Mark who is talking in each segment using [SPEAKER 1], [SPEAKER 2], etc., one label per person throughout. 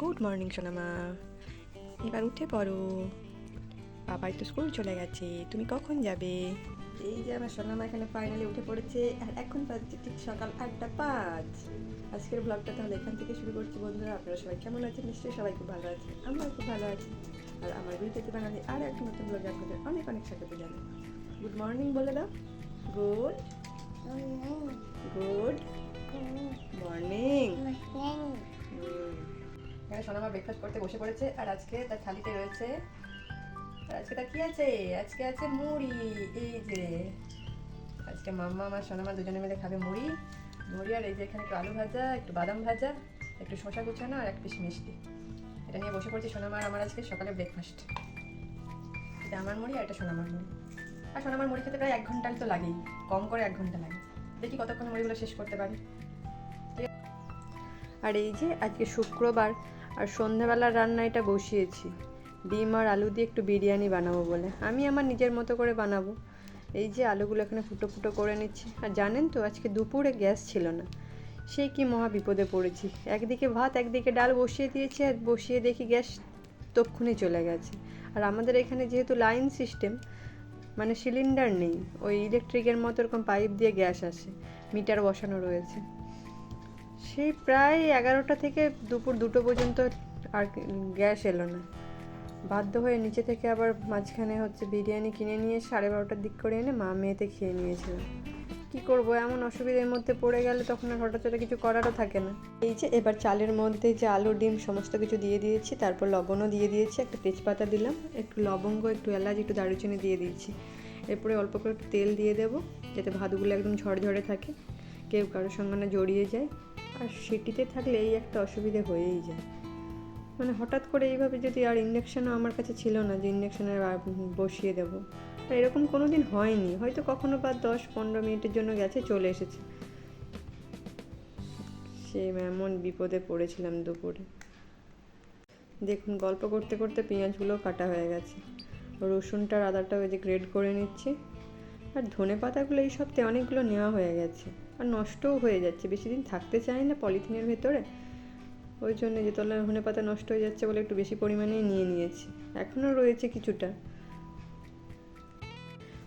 [SPEAKER 1] Good morning সোনামা। এবার উঠে পড়ো। বাবাই তো স্কুল চলে গেছে তুমি কখন যাবে? এই যে আমার সোনামা এখানে ফাইনালি উঠে পড়েছে আর এখন বাজছে ঠিক সকাল আটটা পাঁচ। আজকের ব্লগটা তাহলে এখান থেকে শুরু করছি বন্ধুরা। আপনারা সবাই কেমন আছেন? নিশ্চয়ই সবাই খুব ভালো আছেন আমরাও খুব ভালো আছি। আর আমার ভিডিওতে বাঙালি আর একটা নতুন ব্লগ আপনাদের অনেক অনেক স্বাগত জানাই। গুড মর্নিং বলে দাও। Good good morning. এখানে সোনামা ব্রেকফাস্ট করতে বসে পড়েছে, আর আজকে তার থালিতে রয়েছে, আর আজকে তার কি আছে? আজকে আছে মুড়ি, এই যে, আজকে মাম্মা আমার সোনামা দুজনে মিলে খাবে মুড়ি। মুড়ি আর এই যে এখানে একটু আলু ভাজা, একটু বাদাম ভাজা, একটু শসা কুচানো আর এক পিস মিষ্টি। এটা নিয়ে বসে পড়ছি সোনামার আমার আজকে সকালে ব্রেকফাস্ট এটা আমার মুড়ি আর এটা সোনামার মুড়ি। আর সোনামার মুড়ি খেতে প্রায় এক ঘণ্টার তো লাগেই, কম করে এক ঘণ্টা লাগে। দেখি কতক্ষণ মুড়িগুলো শেষ করতে পারি। আর এই যে আজকে শুক্রবার আর সন্ধ্যাবেলার রান্না এটা বসিয়েছি। ডিম আর আলু দিয়ে একটু বিরিয়ানি বানাবো বলে। আমি আমার নিজের মতো করে বানাবো। এই যে আলুগুলো এখানে ফুটো ফুটো করে নিচ্ছি। আর জানেন তো, আজকে দুপুরে গ্যাস ছিল না। সে কি মহা বিপদে পড়েছি। একদিকে ভাত, একদিকে ডাল বসিয়ে দিয়েছি আর বসিয়ে দেখি গ্যাস তক্ষুনি চলে গেছে। আর আমাদের এখানে যেহেতু লাইন সিস্টেম মানে সিলিন্ডার নেই, ওই ইলেকট্রিকের মতো এরকম পাইপ দিয়ে গ্যাস আসে, মিটার বসানো রয়েছে। সেই প্রায় এগারোটা থেকে দুপুর দুটো পর্যন্ত আর গ্যাস এলো না। বাধ্য হয়ে নিচে থেকে আবার মাঝখানে হচ্ছে বিরিয়ানি কিনে নিয়ে সাড়ে বারোটার দিক করে এনে মা মেয়েতে খেয়ে নিয়েছিলাম কী করব, এমন অসুবিধার মধ্যে পড়ে গেলে তখন আর হঠাৎ কিছু করারও থাকে না। এই যে এবার চালের মধ্যে যে আলু, ডিম সমস্ত কিছু দিয়ে দিয়েছি, তারপর লবণও দিয়ে দিয়েছি, একটা তেজপাতা দিলাম, একটু লবঙ্গ, একটু এলাচ, একটু দারুচিনি দিয়ে দিয়েছি। এরপরে অল্প করে একটু তেল দিয়ে দেবো, যাতে ভাতগুলো একদম ঝরঝরে থাকে, কেউ কারোর সঙ্গে না জড়িয়ে যায়। আর সিটিতে থাকলে এই একটা অসুবিধে হয়েই যায়। মানে হঠাৎ করে এইভাবে যদি আর ইন্ডাকশানও আমার কাছে ছিল না যে ইন্ডাকশানে বসিয়ে দেবো এরকম কোনো দিন হয়নি। হয়তো কখনো বা দশ পনেরো মিনিটের জন্য গেছে, চলে এসেছে। সে এমন বিপদে পড়েছিলাম দুপুরে। দেখুন, গল্প করতে করতে পেঁয়াজগুলো কাটা হয়ে গেছে। রসুনটা আর আদাটা ওই যে গ্রেড করে নিচ্ছি। আর ধনে পাতাগুলো এই সপ্তাহে অনেকগুলো নেওয়া হয়ে গেছে। আর নষ্টও হয়ে যাচ্ছে। বেশি দিন থাকতে চায় না পলিথিনের ভেতরে। ওই জন্য যে তলা ধনে পাতা নষ্ট হয়ে যাচ্ছে বলে একটু বেশি পরিমাণেই নিয়ে নিয়েছি। এখনও রয়েছে কিছুটা।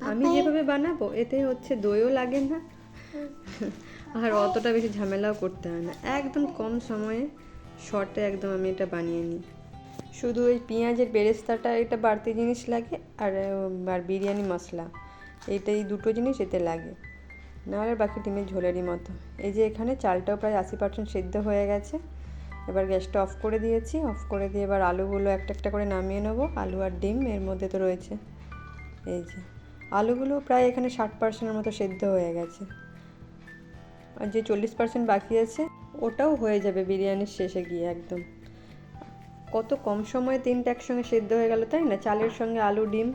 [SPEAKER 1] আমি যেভাবে বানাবো এতে হচ্ছে দইও লাগে না। আর অতটা বেশি ঝামেলাও করতে হয় না। একদম কম সময়ে শর্টে একদম আমি এটা বানিয়ে নিই। শুধু ওই পেঁয়াজের বেরেস্তাটা এটা বাড়তি জিনিস লাগে আর আর বিরিয়ানি মশলা। এইটা এই দুটো জিনিস এতে লাগে। নাহলে বাকি ডিমের ঝোলেরই মতো। এই যে এখানে চালটাও প্রায় আশি পার্সেন্ট সেদ্ধ হয়ে গেছে। এবার গ্যাসটা অফ করে দিয়েছি। অফ করে দিয়ে এবার আলুগুলো একটা একটা করে নামিয়ে নেব। আলু আর ডিম এর মধ্যে তো রয়েছে। এই যে, আলুগুলো প্রায় এখানে ষাট পার্সেন্টের মতো সেদ্ধ হয়ে গেছে। আর যে চল্লিশ পার্সেন্ট বাকি আছে, ওটাও হয়ে যাবে বিরিয়ানির শেষে গিয়ে একদম। কত কম সময়ে তিনটা একসঙ্গে সেদ্ধ হয়ে গেল, তাই না? চালের সঙ্গে আলু, ডিম,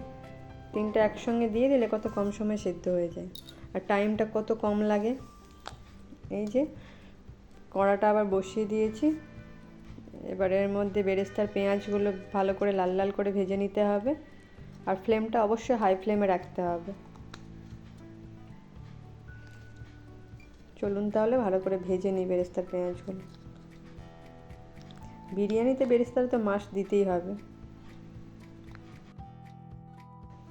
[SPEAKER 1] তিনটা একসঙ্গে দিয়ে দিলে কত কম সময়ে সেদ্ধ হয়ে যায়। আর টাইমটা কত কম লাগে? এই যে, কড়াটা আবার বসিয়ে দিয়েছি। এবার এর মধ্যে বেরেস্তার পেঁয়াজগুলো ভালো করে লাল লাল করে ভেজে নিতে হবে। আর ফ্লেমটা অবশ্যই হাই ফ্লেমে রাখতে হবে। চলুন তাহলে ভালো করে ভেজে নিই বেরেস্তার পেঁয়াজগুলো। বিরিয়ানিতে বেরেস্তার তো মাছ দিতেই হবে।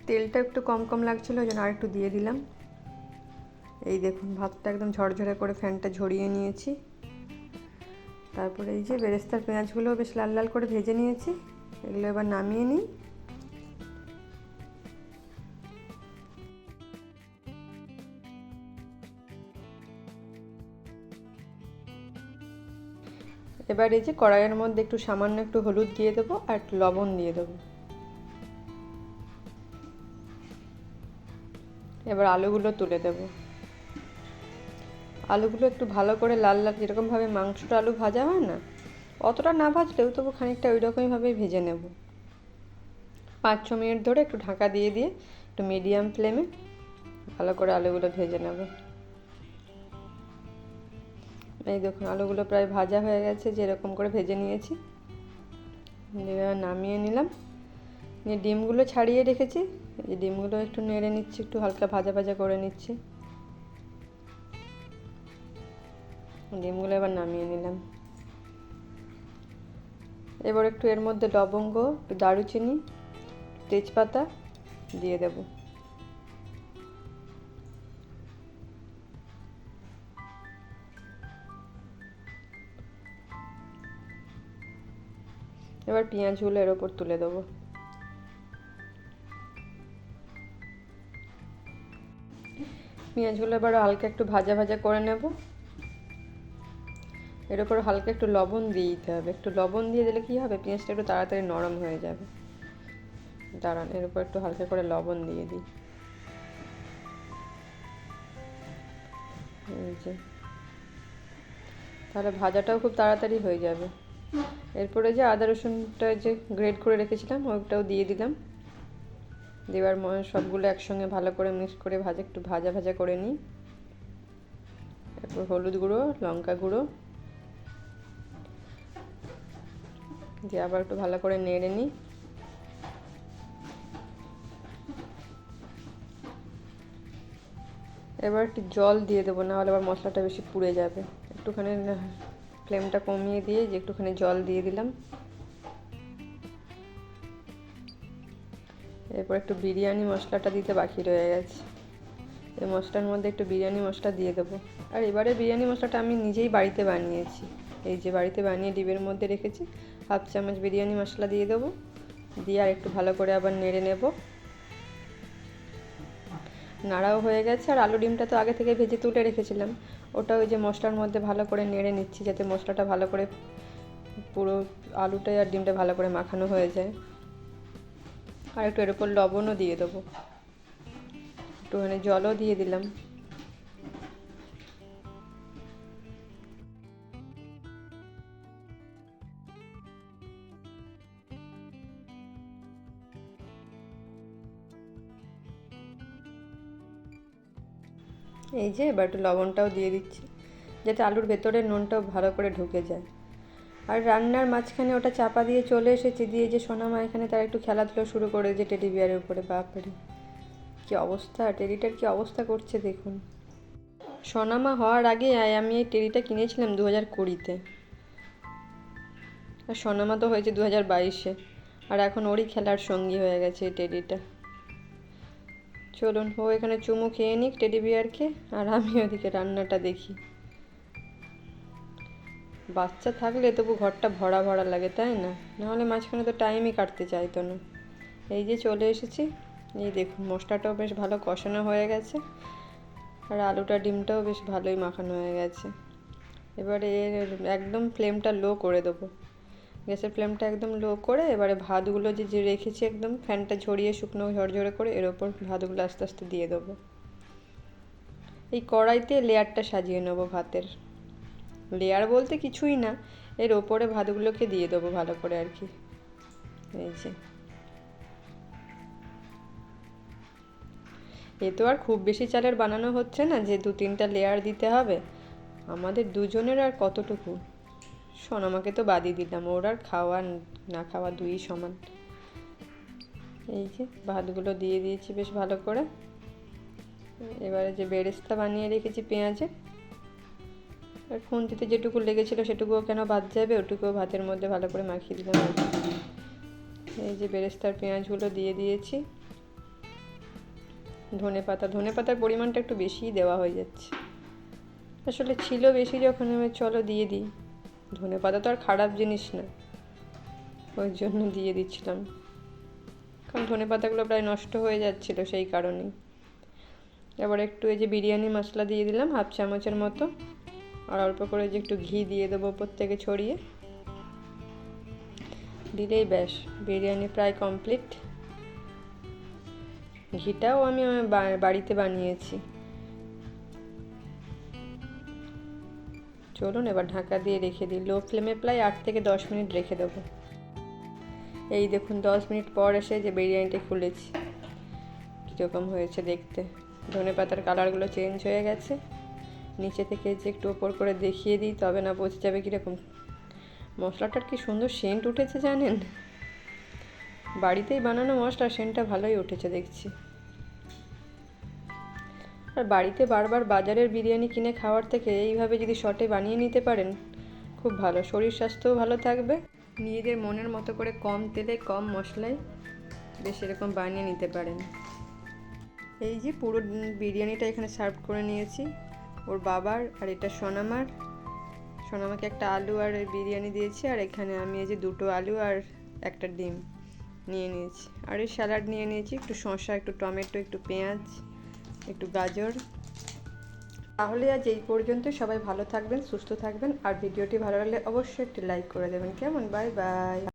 [SPEAKER 1] তেলটা একটু কম কম লাগছিল, ওই জন্য আর একটু দিয়ে দিলাম। এই দেখুন, ভাতটা একদম ঝরঝরে করে ফ্যানটা ঝরিয়ে নিয়েছি। তারপরে এই যে বেরেস্তার পেঁয়াজগুলো বেশ লাল লাল করে ভেজে নিয়েছি, এগুলো এবার নামিয়ে নিই। এবার এই যে কড়াইয়ের মধ্যে একটু সামান্য একটু হলুদ দিয়ে দেবো আর একটু লবণ দিয়ে দেবো। এবার আলুগুলো তুলে দেবো। আলুগুলো একটু ভালো করে লাল লাল, যেরকমভাবে মাংসটা আলু ভাজা হয় না, অতটা না ভাজলেও তবু খানিকটা ওই রকমইভাবেই ভেজে নেব। পাঁচ ছ মিনিট ধরে একটু ঢাকা দিয়ে দিয়ে একটু মিডিয়াম ফ্লেমে ভালো করে আলুগুলো ভেজে নেব। এই দেখুন, আলুগুলো প্রায় ভাজা হয়ে গেছে, যেরকম করে ভেজে নিয়েছি। নামিয়ে নিলাম। নিয়ে ডিমগুলো ছাড়িয়ে রেখেছি। এই ডিমগুলো একটু নেড়ে নিচ্ছি, একটু হালকা ভাজা ভাজা করে নিচ্ছি। ডিমগুলো এবার নামিয়ে নিলাম। এবার একটু এর মধ্যে লবঙ্গ, একটু দারুচিনি, তেজপাতা দিয়ে দেব। এবার পেঁয়াজগুলো এর ওপর তুলে দেবো। পেঁয়াজগুলো এবার হালকা একটু ভাজা ভাজা করে নেব। এর উপর হালকা একটু লবণ দিয়ে দিতে হবে। একটু লবণ দিয়ে দিলে কি হবে? পেঁয়াজটা একটু তাড়াতাড়ি নরম হয়ে যাবে। দাঁড়ান, এর উপর একটু হালকা করে লবণ দিয়ে দিই। যে। তাহলে ভাজাটাও খুব তাড়াতাড়ি হয়ে যাবে। এরপরে যে আদা রসুনটা যে গ্রেড করে রেখেছিলাম ওইটাও দিয়ে দিলাম। দেওয়ার মনে সবগুলো একসঙ্গে ভালো করে মিক্স করে ভাজা, একটু ভাজা ভাজা করে নিই। এরপর হলুদ গুঁড়ো, লঙ্কা গুঁড়ো। দিয়ে আবার একটু ভালো করে নেড়ে নিই। এবার একটু জল দিয়ে দেবো, না হলে আবার মশলাটা বেশি পুড়ে যাবে। একটুখানি ফ্লেমটা কমিয়ে দিয়ে যে একটুখানি জল দিয়ে দিলাম। এরপর একটু বিরিয়ানি মশলাটা দিতে বাকি রয়ে গেছে। এই মশলার মধ্যে একটু বিরিয়ানি মশলা দিয়ে দেবো। আর এবারে বিরিয়ানি মশলাটা আমি নিজেই বাড়িতে বানিয়েছি। এই যে বাড়িতে বানিয়ে ডিবের মধ্যে রেখেছি হাফ চামচ বিরিয়ানি মশলা দিয়ে দেবো। দিয়ে আর একটু ভালো করে আবার নেড়ে নেব। নাড়াও হয়ে গেছে, আর আলু ডিমটা তো আগে থেকে ভেজে তুলে রেখেছিলাম। ওটা ওই যে মশলার মধ্যে ভালো করে নেড়ে নিচ্ছি যাতে মশলাটা ভালো করে পুরো আলুটাই আর ডিমটা ভালো করে মাখানো হয়ে যায়। আর একটু এর উপর লবণও দিয়ে দেবো। একটুখানি জলও দিয়ে দিলাম। এই যে এবার একটু লবণটাও দিয়ে দিচ্ছি, যাতে আলুর ভেতরে নুনটাও ভালো করে ঢুকে যায়। আর রান্নার মাঝখানে ওটা চাপা দিয়ে চলে এসেছি, দিয়ে যে সোনামা এখানে তার একটু খেলাধুলো শুরু করে যে টেডি বিয়ারের উপরে, বাপরে। কী অবস্থা, টেডিটার কী অবস্থা করছে দেখুন। সোনামা হওয়ার আগে আমি এই টেডিটা কিনেছিলাম দু হাজার কুড়িতে। আর সোনামা তো হয়েছে দু হাজার বাইশে, আর এখন ওরই খেলার সঙ্গী হয়ে গেছে এই টেডিটা। চলুন, ও এখানে চুমু খেয়ে নিক, টেডি বিয়ারকে, আর আমি ওদিকে রান্নাটা দেখি। বাচ্চা থাকলে তবু ঘরটা ভরা ভরা লাগে, তাই না? নাহলে মাঝখানে তো টাইমই কাটতে চাইতো না। এই যে চলে এসেছি, এই দেখুন, মশলাটাও বেশ ভালো কষানো হয়ে গেছে, আর আলুটা, ডিমটাও বেশ ভালোই মাখানো হয়ে গেছে। এবারে এর একদম ফ্লেমটা লো করে দেবো। গ্যাসের ফ্লেমটা একদম লো করে এবারে ভাতগুলো যে যে রেখেছি একদম ফ্যানটা ঝরিয়ে শুকনো ঝরঝরে করে এর ওপর ভাতগুলো আস্তে আস্তে দিয়ে দেবো। এই কড়াইতে লেয়ারটা সাজিয়ে নেব ভাতের। লেয়ার বলতে কিছুই না, এর ওপরে ভাতগুলোকে দিয়ে দেবো ভালো করে আর কি। এই যে। এ তো আর খুব বেশি চালের বানানো হচ্ছে না যে দু তিনটা লেয়ার দিতে হবে। আমাদের দুজনের আর কতটুকু? সোনামাকে তো বাদই দিলাম ওর আর খাওয়া, না খাওয়া দুই সমান। এই যে, ভাতগুলো দিয়ে দিয়েছি বেশ ভালো করে। এবারে যে বেরেস্তা বানিয়ে রেখেছি পেঁয়াজে, আর খুন্তিতে যেটুকু লেগেছিলো সেটুকুও কেন বাদ যাবে? ওটুকুও ভাতের মধ্যে ভালো করে মাখিয়ে দিলাম। এই যে বেরেস্তার পেঁয়াজগুলো দিয়ে দিয়েছি। ধনে পাতা, ধনে পাতার পরিমাণটা একটু বেশিই দেওয়া হয়ে যাচ্ছে। আসলে ছিল বেশি যখন আমি চলো দিয়ে দিই। ধনে পাতা তো আর খারাপ জিনিস না। ওই জন্য দিয়ে দিচ্ছিলাম। কারণ ধনে পাতাগুলো প্রায় নষ্ট হয়ে যাচ্ছিল সেই কারণেই। এবার একটু এই যে বিরিয়ানি মশলা দিয়ে দিলাম, হাফ চামচের মতো। আর অল্প করে যে একটু ঘি দিয়ে দেবো ওপর থেকে ছড়িয়ে। দিলেই ব্যাস, বিরিয়ানি প্রায় কমপ্লিট। ঘিটাও আমি বাড়িতে বানিয়েছি। চলুন এবার ঢাকা দিয়ে রেখে দিই। লো ফ্লেমে প্রায় আট থেকে দশ মিনিট রেখে দেবো। এই দেখুন, দশ মিনিট পর এসে যে বিরিয়ানিটা খুলেছি। কীরকম হয়েছে দেখতে। ধনে পাতার কালারগুলো চেঞ্জ হয়ে গেছে। নিচে থেকে যে একটু ওপর করে দেখিয়ে দিই, তবে না বোঝা যাবে কীরকম। মশলাটার কি সুন্দর সেন্ট উঠেছে জানেন? বাড়িতেই বানানো মশলা সেন্টটা ভালোই উঠেছে দেখছি। আর বাড়িতে বারবার বাজারের বিরিয়ানি কিনে খাওয়ার থেকে এইভাবে যদি শটে বানিয়ে নিতে পারেন, খুব ভালো। শরীর স্বাস্থ্যও ভালো থাকবে। নিজেদের মনের মতো করে কম তেলে, কম মশলায় বেশ এরকম বানিয়ে নিতে পারেন। এই যে পুরো বিরিয়ানিটা এখানে সার্ভ করে নিয়েছি। ওর বাবার আর এটা সোনামার। সোনামাকে একটা আলু আর বিরিয়ানি দিয়েছি আর এখানে আমি এই যে দুটো আলু আর একটা ডিম নিয়ে নিয়েছি। আর এই স্যালাড নিয়ে নিয়েছি। একটু শসা, একটু টমেটো, একটু পেঁয়াজ। একটু গাজর। তাহলে আজ এই পর্যন্ত। সবাই ভালো থাকবেন, সুস্থ থাকবেন। আর ভিডিওটি ভালো লাগলে অবশ্যই একটি লাইক করে দেবেন। কেমন? Bye bye.